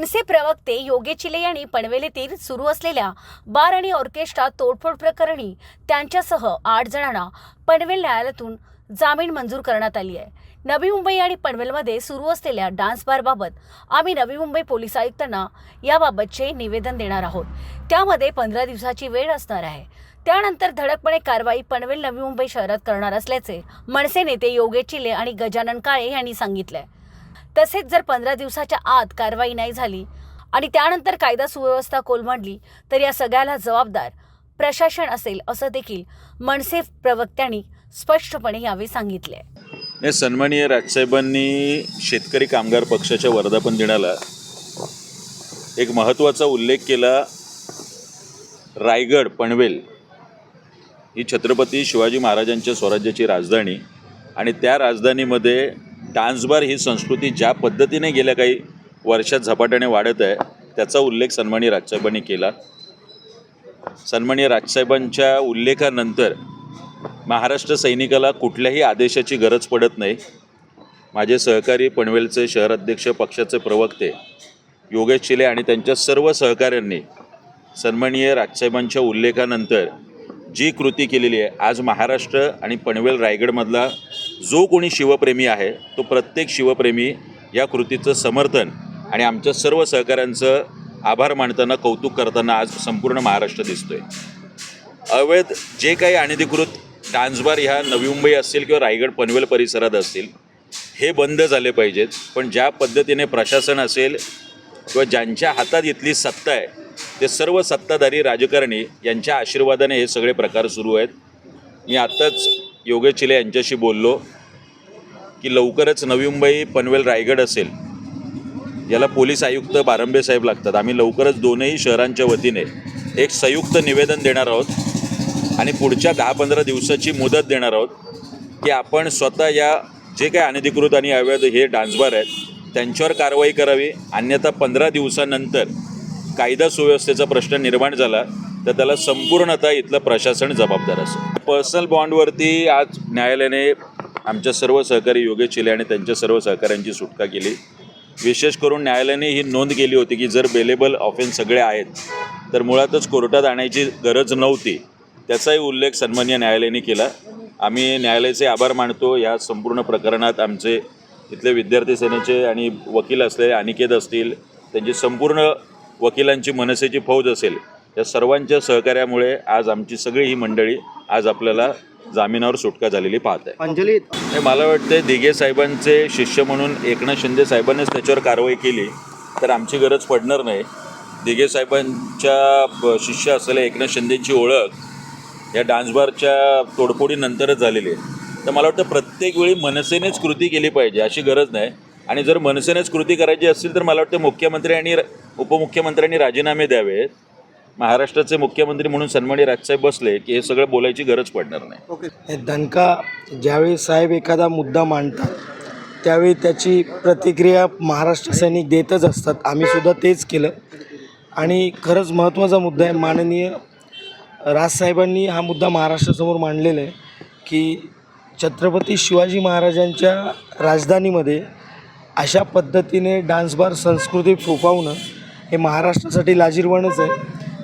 मनसे प्रवक्ते योगे चिले यांनी पनवेलीतील सुरू असलेल्या बार आणि ऑर्केस्ट्रा तोडफोड प्रकरणी त्यांच्यासह आठ जणांना पनवेल न्यायालयातून जामीन मंजूर करण्यात आली आहे. नवी मुंबई आणि पनवेलमध्ये सुरू असलेल्या डान्स बारबाबत आम्ही नवी मुंबई पोलीस आयुक्तांना याबाबतचे निवेदन देणार आहोत. त्यामध्ये पंधरा दिवसाची वेळ असणार आहे. त्यानंतर धडकपणे कारवाई पनवेल नवी मुंबई शहरात करणार असल्याचे मनसे नेते योगेश चिले आणि गजानन काळे यांनी सांगितलंय. तसेच जर पंधरा दिवसाच्या आत कारवाई नाही झाली आणि त्यानंतर कायदा सुव्यवस्था कोलमडली तर या सगळ्याला जबाबदार प्रशासन असेल असं देखील मनसे प्रवक्त्यांनी स्पष्टपणे यावेळी सांगितले नाही सन्माननीय राजसाहेबांनी शेतकरी कामगार पक्षाच्या वर्धापन दिनाला एक महत्त्वाचा उल्लेख केला. रायगड पनवेल ही छत्रपती शिवाजी महाराजांच्या स्वराज्याची राजधानी आणि त्या राजधानीमध्ये डान्सबार ही संस्कृती ज्या पद्धतीने गेल्या काही वर्षात झपाट्याने वाढत आहे त्याचा उल्लेख सन्मानी राजसाहेबांनी केला. सन्मानी राजसाहेबांच्या उल्लेखानंतर महाराष्ट्र सैनिकाला कुठल्याही आदेशाची गरज पडत नाही. माझे सहकारी पनवेलचे शहर अध्यक्ष पक्षाचे प्रवक्ते योगेश चिले आणि त्यांच्या सर्व सहकाऱ्यांनी सन्माननीय राजसाहेबांच्या उल्लेखानंतर जी कृती केलेली आहे आज महाराष्ट्र आणि पनवेल रायगडमधला जो कोणी शिवप्रेमी आहे तो प्रत्येक शिवप्रेमी या कृतीचं समर्थन आणि आमच्या सर्व सहकाऱ्यांचं आभार मानताना कौतुक करताना आज संपूर्ण महाराष्ट्र दिसतोय. अवैध जे काही अनधिकृत डान्सबार ह्या नवी मुंबई असतील किंवा रायगड पनवेल परिसरात असतील हे बंद झाले पाहिजेत. पण ज्या पद्धतीने प्रशासन असेल किंवा ज्यांच्या हातात इथली सत्ता आहे ते सर्व सत्ताधारी राजकारणी यांच्या आशीर्वादाने हे सगळे प्रकार सुरू आहेत. मी आत्ताच योगेश चिले यांच्याशी बोललो की लवकरच नवी मुंबई पनवेल रायगड असेल याला पोलीस आयुक्त बारंबे साहेब लागतात. आम्ही लवकरच दोनही शहरांच्या वतीने एक संयुक्त निवेदन देणार आहोत आणि पुढच्या दहा पंधरा दिवसाची मुदत देणार आहोत की आपण स्वतः या जे काही अनधिकृत आणि अवैध हे डान्सबार आहेत त्यांच्यावर कारवाई करावी. अन्यथा पंधरा दिवसानंतर कायदा सुव्यवस्थेचा प्रश्न निर्माण झाला तर त्याला संपूर्णतः इथलं प्रशासन जबाबदार असेल पर्सनल बॉन्डवरती आज न्यायालयाने आमच्या सर्व सहकारी योगेश चिले आणि त्यांच्या सर्व सहकाऱ्यांची सुटका केली. विशेष करून न्यायालयाने ही नोंद केली होती की जर बेलेबल ऑफेन्स सगळे आहेत तर मुळातच कोर्टात आणायची गरज नव्हती. त्याचाही उल्लेख सन्मान्य न्यायालयाने केला. आम्ही न्यायालयाचे आभार मानतो. या संपूर्ण प्रकरणात आमचे इथले विद्यार्थी सेनेचे आणि वकील असलेले अनिकेत असतील त्यांची संपूर्ण वकिलांची मनसेची फौज असेल या सर्वांच्या सहकार्यामुळे आज आमची सगळी ही मंडळी आज आपल्याला जामिनावर सुटका झालेली पाहत आहे. अंजली? मला वाटतं दिघे साहेबांचे शिष्य म्हणून एकनाथ शिंदे साहेबांनीच त्याच्यावर कारवाई केली तर आमची गरज पडणार नाही. दिघे साहेबांच्या शिष्य असलेल्या एकनाथ शिंदेची ओळख या डान्सबारच्या तोडफोडीनंतरच झालेली आहे. तर मला वाटतं प्रत्येक वेळी मनसेनेच कृती केली पाहिजे अशी गरज नाही. आणि जर मनसेनेच कृती करायची असेल तर मला वाटतं मुख्यमंत्री आणि र- उपमुख्यमंत्र्यांनी राजीनामे द्यावेत. महाराष्ट्राचे मुख्यमंत्री म्हणून सन्मानी राजसाहेब बसले की हे सगळं बोलायची गरज पडणार नाही. ओके. दणका ज्यावेळी साहेब एखादा मुद्दा मांडतात त्यावेळी त्याची प्रतिक्रिया महाराष्ट्र सैनिक देतच असतात. आम्ही सुद्धा तेच केलं. आणि खरंच महत्त्वाचा मुद्दा आहे माननीय राजसाहेबांनी हा मुद्दा महाराष्ट्रासमोर मांडलेला आहे की छत्रपती शिवाजी महाराजांच्या राजधानीमध्ये अशा पद्धतीने डान्स बार संस्कृती फोफावणं हे महाराष्ट्रासाठी लाजीरवाणच आहे.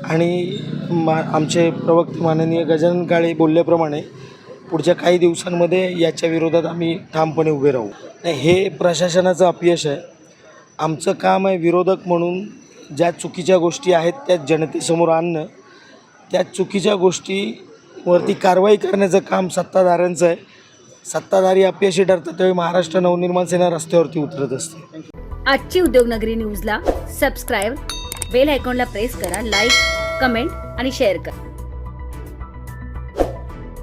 आणि मा आमचे प्रवक्ते माननीय गजानन काळे बोलल्याप्रमाणे पुढच्या काही दिवसांमध्ये याच्या विरोधात आम्ही ठामपणे उभे राहू. हे प्रशासनाचं अपयश आहे. आमचं काम आहे विरोधक म्हणून ज्या चुकीच्या गोष्टी आहेत त्या जनतेसमोर आणणं. त्या चुकीच्या गोष्टीवरती कारवाई करण्याचं काम सत्ताधाऱ्यांचं आहे. सत्ताधारी अपयशी ठरतं त्यावेळी महाराष्ट्र नवनिर्माण सेना रस्त्यावरती उतरत असते. आजची उद्योगनगरी न्यूजला सबस्क्राईब बेल आयकॉनला प्रेस करा लाईक कमेंट आणि शेअर करा.